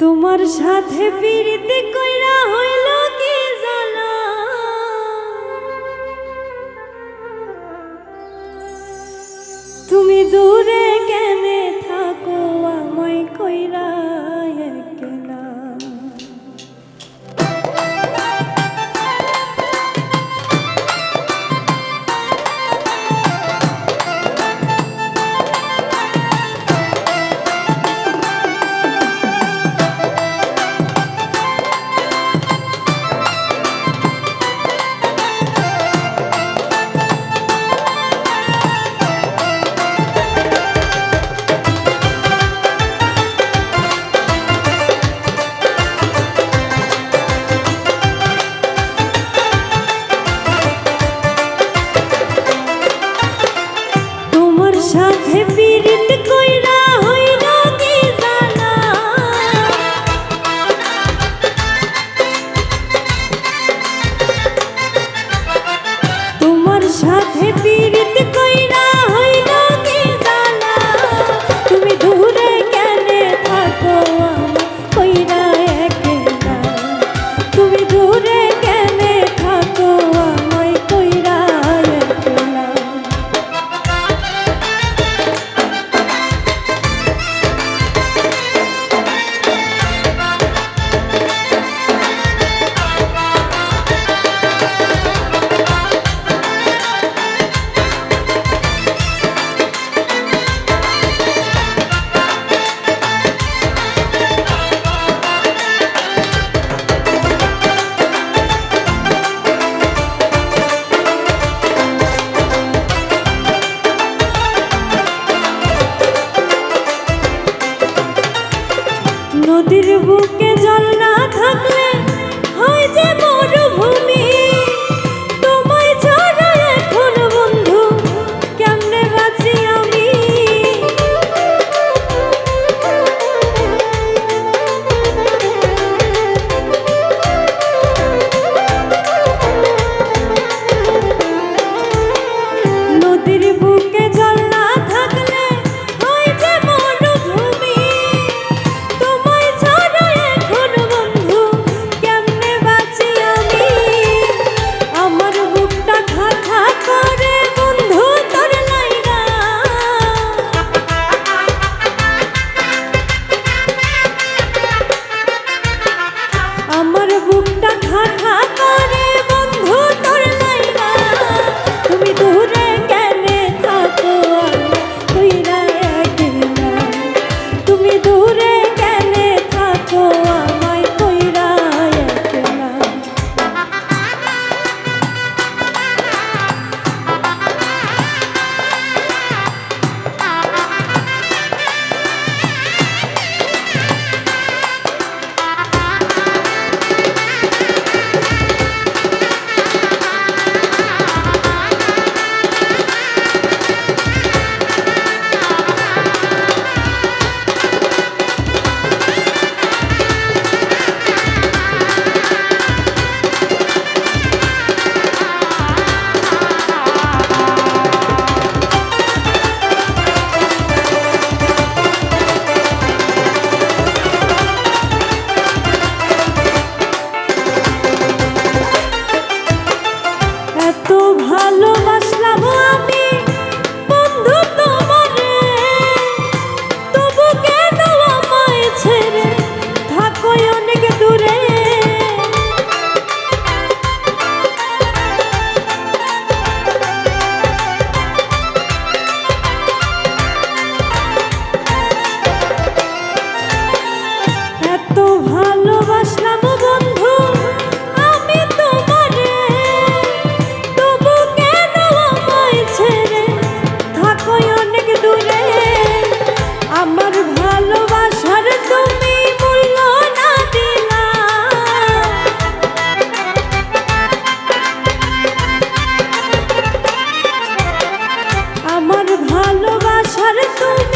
তোমার সাথে পিড়িতে কইরা হইল কি জানা তুমি দূরে বুকে ভালোবাসার তুমি